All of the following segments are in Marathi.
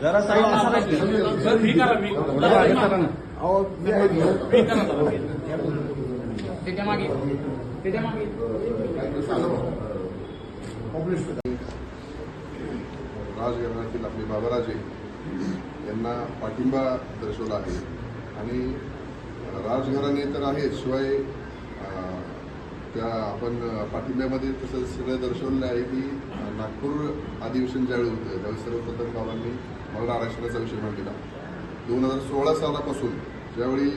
जरा साईड असं त्याच्यामागे त्याच्यामागे राजघराण्यातील आपले बाबाराजे यांना पाठिंबा दर्शवला आहे आणि राजघराणे तर आहेत शिवाय त्या आपण पाठिंब्यामध्ये तसं सगळं दर्शवलेलं आहे की नागपूर अधिवेशन ज्यावेळी होतं त्यावेळी सर्वप्रथम बाबांनी मराठा आरक्षणाचा विषय मांडलेला दोन हजार सोळा सालापासून ज्यावेळी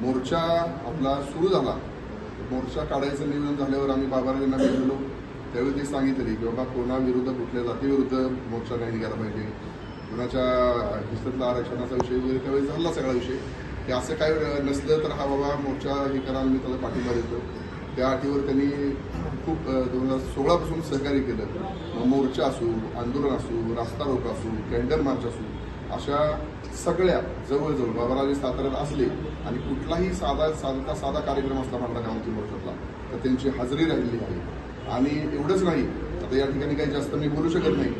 मोर्चा आपला सुरू झाला मोर्चा काढायचं नियोजन झाल्यावर आम्ही बाबाराजांना भेटलो. त्यावेळी ते सांगितले की बाबा कोणाविरुद्ध कुठल्या जातीविरुद्ध मोर्चा नाही निघाला पाहिजे. कुणाच्या हिस्सातला आरक्षणाचा विषय वगैरे त्यावेळी झाला सगळा विषय. की असं काय नसलं तर हा बाबा मोर्चा हे करा मी त्याला पाठिंबा देतो. त्या अटीवर त्यांनी खूप दोन हजार सोळापासून सहकार्य केलं. मोर्चा असू आंदोलन असू रास्ता रोक असू कॅन्डल मार्च असू अशा सगळ्या जवळजवळ बाबाराजे साताऱ्यात असले आणि कुठलाही साधा साधा साधा कार्यक्रम असला म्हटला गावती मोर्चातला तर त्यांची हजेरी राहिलेली आहे. आणि एवढंच नाही आता या ठिकाणी काही जास्त मी बोलू शकत नाही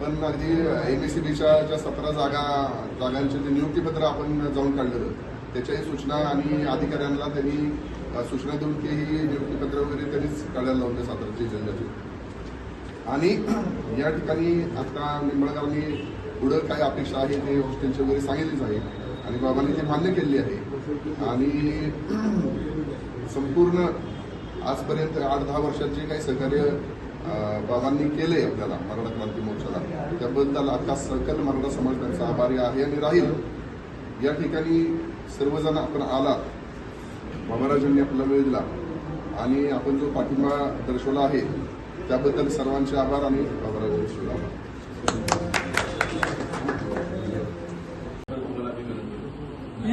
पण अगदी एम एस सी बीच्या ज्या सतरा जागा जागांचे जे नियुक्तीपत्र आपण जाऊन काढलेलं त्याच्याही सूचना आणि अधिकाऱ्यांना त्यांनी सूचना देऊन की ही नियुक्तीपत्र वगैरे त्यांनीच काढायला लावले साताराची जिल्ह्याचे. आणि या ठिकाणी आता निंबाळकरांनी पुढं काय अपेक्षा आहे ते हॉस्टेलची वगैरे सांगितलीच आहे. आणि बाबांनी ते मान्य केलेली आहे. आणि संपूर्ण आजपर्यंत आठ दहा वर्षात जे काही सहकार्य बाबांनी केलंय आपल्याला मराठा क्रांती मोर्चाला त्याबद्दल आता सकल मराठा समाज त्यांचा आभारी आहे आणि राहील. या ठिकाणी सर्वजण आपण आलात. बाबाराजांनी आपल्याला वेळ दिला आणि आपण जो पाठिंबा दर्शवला आहे त्याबद्दल सर्वांचे आभार आणि बाबाराजांचे आभार.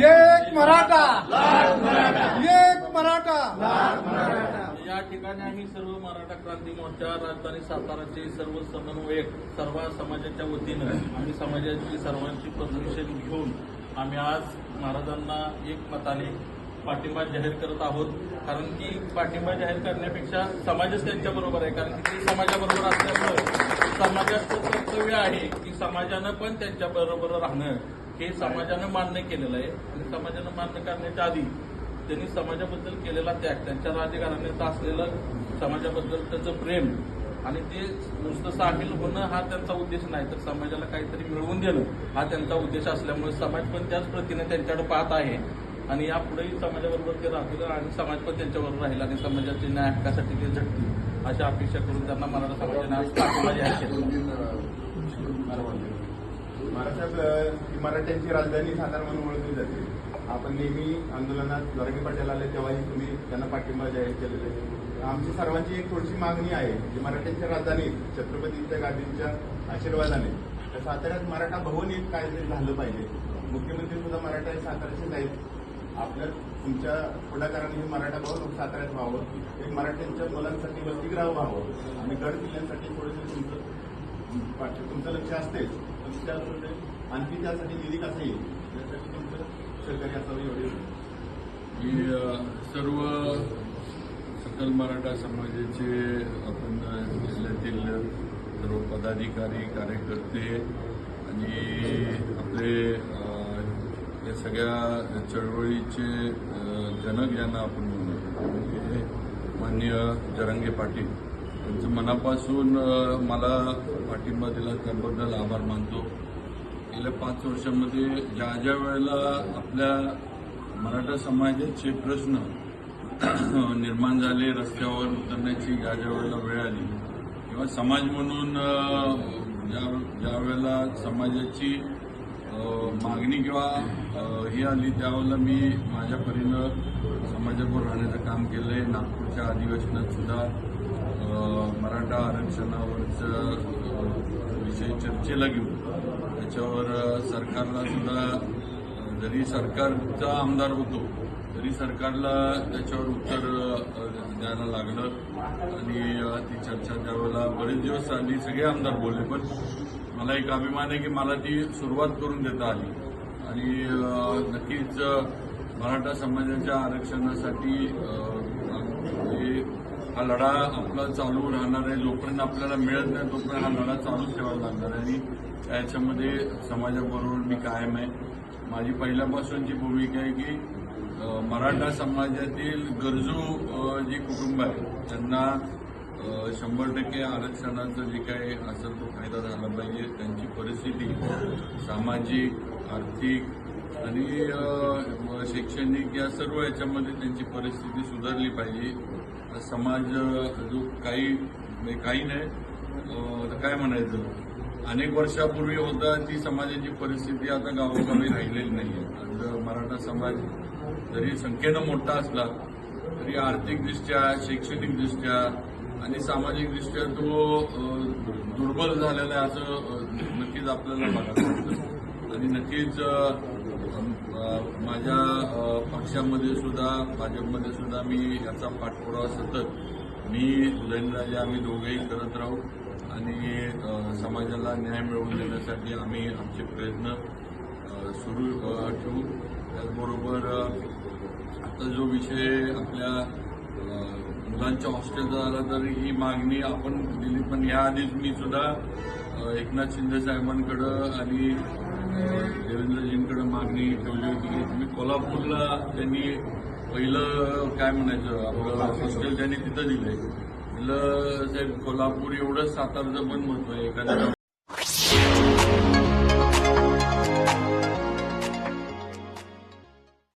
एक मराठा! एक मराठा! या ठिकाणी आम्ही सर्व मराठा क्रांती मोर्चा राजधानी साताराचे सर्व समन्वयक सर्व समाजाच्या वतीनं आम्ही समाजाची सर्वांची परमिशन घेऊन आम्ही आज महाराजांना एक मताने पाठिंबा जाहीर करत आहोत. कारण की पाठिंबा जाहीर करण्यापेक्षा समाजच त्यांच्याबरोबर आहे. कारण की ते समाजाबरोबर असल्यामुळे समाजाचं कर्तव्य आहे की समाजानं पण त्यांच्याबरोबर राहणं हे समाजानं मान्य केलेलं आहे. आणि समाजानं मान्य करण्याच्या आधी त्यांनी समाजाबद्दल केलेला त्याग त्यांच्या राजकारण्यात असलेलं समाजाबद्दल त्याचं प्रेम आणि ते नुसतं सामील होणं हा त्यांचा उद्देश नाही. तर समाजाला काहीतरी मिळवून देणं हा त्यांचा उद्देश असल्यामुळे समाज पण त्याच प्रतीने त्यांच्याकडे पाहत आहे. आणि यापुढेही समाजाबरोबर ते राहतील आणि समाज पण त्यांच्याबरोबर राहील आणि समाजाच्या न्याय हक्कासाठी ते झटतील अशा अपेक्षा करून त्यांना मराठा समाजाने आज पाठिंबा महाराष्ट्रात मराठ्यांची राजधानी सातारा म्हणून ओळखली जाते. आपण नेहमी आंदोलनात द्वारके पटेल आले तेव्हाही तुम्ही त्यांना पाठिंबा जाहीर केलेला आहे. आमची सर्वांची एक थोडीशी मागणी आहे की मराठ्यांच्या राजधानीत छत्रपतींच्या गादींच्या आशीर्वादाने त्या साताऱ्यात मराठा भवन एक काहीतरी झालं पाहिजे. मुख्यमंत्री सुद्धा मराठा साताऱ्याचेच आहेत. आपल्या तुमच्या पुढाकाराने हे मराठा भवन साताऱ्यात व्हावं. एक मराठ्यांच्या मुलांसाठी वसतिगृह व्हावं. आणि गड किल्ल्यांसाठी थोडेसे तुमचं पाठी तुमचं लक्ष असतेच पण त्याबरोबर आणखी त्यासाठी निधी कसा येईल? यासाठी तुमचं सहकार्य असावं एवढे. की सर्व सकल मराठा समाजाचे आपण जिल्ह्यातील सर्व पदाधिकारी कार्यकर्ते आणि आपले या सगळ्या चळवळीचे जनक यांना आपण म्हणू म्हणजे मान्य जरंगे पाटील. त्यांचं मनापासून मला पाठिंबा दिला त्याबद्दल आभार मानतो. गेल्या पाच वर्षामध्ये ज्या ज्या वेळेला आपल्या मराठा समाजाचे प्रश्न निर्माण झाले रस्त्यावर उतरण्याची ज्या ज्या वेळेला वेळ आली किंवा समाज म्हणून ज्या ज्या वेळेला समाजाची मागणी किंवा ही आली त्यावेळेला मी माझ्या परीनं समाजावर राहण्याचं काम केलं आहे नागपूरच्या अधिवेशनात सुद्धा मराठा आरक्षणावरचं विषय चर्चेला घेऊन त्याच्यावर सरकारला सुद्धा जरी सरकारचा आमदार होतो तरी सरकारला त्याच्यावर उत्तर द्यायला लागलं. आणि ती चर्चा त्यावेळेला बरेच दिवस आली सगळे आमदार बोलले पण मला एक अभिमान आहे की मला ती सुरुवात करून देता आली. आणि नक्कीच मराठा समाजाच्या आरक्षणासाठी हे हा लढा आपला चालू राहणार आहे. जोपर्यंत आपल्याला मिळत नाही तोपर्यंत हा लढा चालूच ठेवायला लागणार आहे. आणि याच्यामध्ये समाजाबरोबर मी कायम आहे. माझी पहिल्यापासूनची भूमिका आहे की मराठा समाजातील गरजू जी कुटुंब आहे त्यांना शंभर टक्के आरक्षणाचा जे काही असेल तो फायदा झाला पाहिजे. त्यांची परिस्थिती सामाजिक आर्थिक आणि शैक्षणिक या सर्व याच्यामध्ये त्यांची परिस्थिती सुधारली पाहिजे. समाज जो काही म्हणजे काही नाही काय म्हणायचं? अनेक वर्षापूर्वी होता ती समाजाची परिस्थिती आता गावोगावी राहिलेली नाही आहे आज मराठा समाज जरी संख्येनं मोठा असला तरी आर्थिकदृष्ट्या शैक्षणिकदृष्ट्या आणि सामाजिकदृष्ट्या तो दुर्बल झालेला आहे असं नक्कीच आपल्याला बघायला आणि नक्कीच माझ्या पक्षामध्ये सुद्धा भाजपमध्ये सुद्धा मी याचा पाठपुरावा सतत मी उदयनराजे आम्ही दोघेही करत राहू. आणि समाजाला न्याय मिळवून देण्यासाठी आम्ही आमचे प्रयत्न सुरू ठेवू. त्याचबरोबर आता जो विषय आपल्या मुलांच्या हॉस्टेलचा झाला तर ही मागणी आपण दिली. पण याआधीच मी सुद्धा एकनाथ शिंदे साहेबांकडं आणि अ, देवेंद्रजींकडे मागणी ठेवली होती. मी तुम्ही कोल्हापूरला त्यांनी पहिलं काय म्हणायचं आपलं हॉस्टेल त्यांनी तिथं दिलंय. म्हटलं साहेब कोल्हापूर एवढंच सातारचं पण महत्त्व आहे. एखाद्या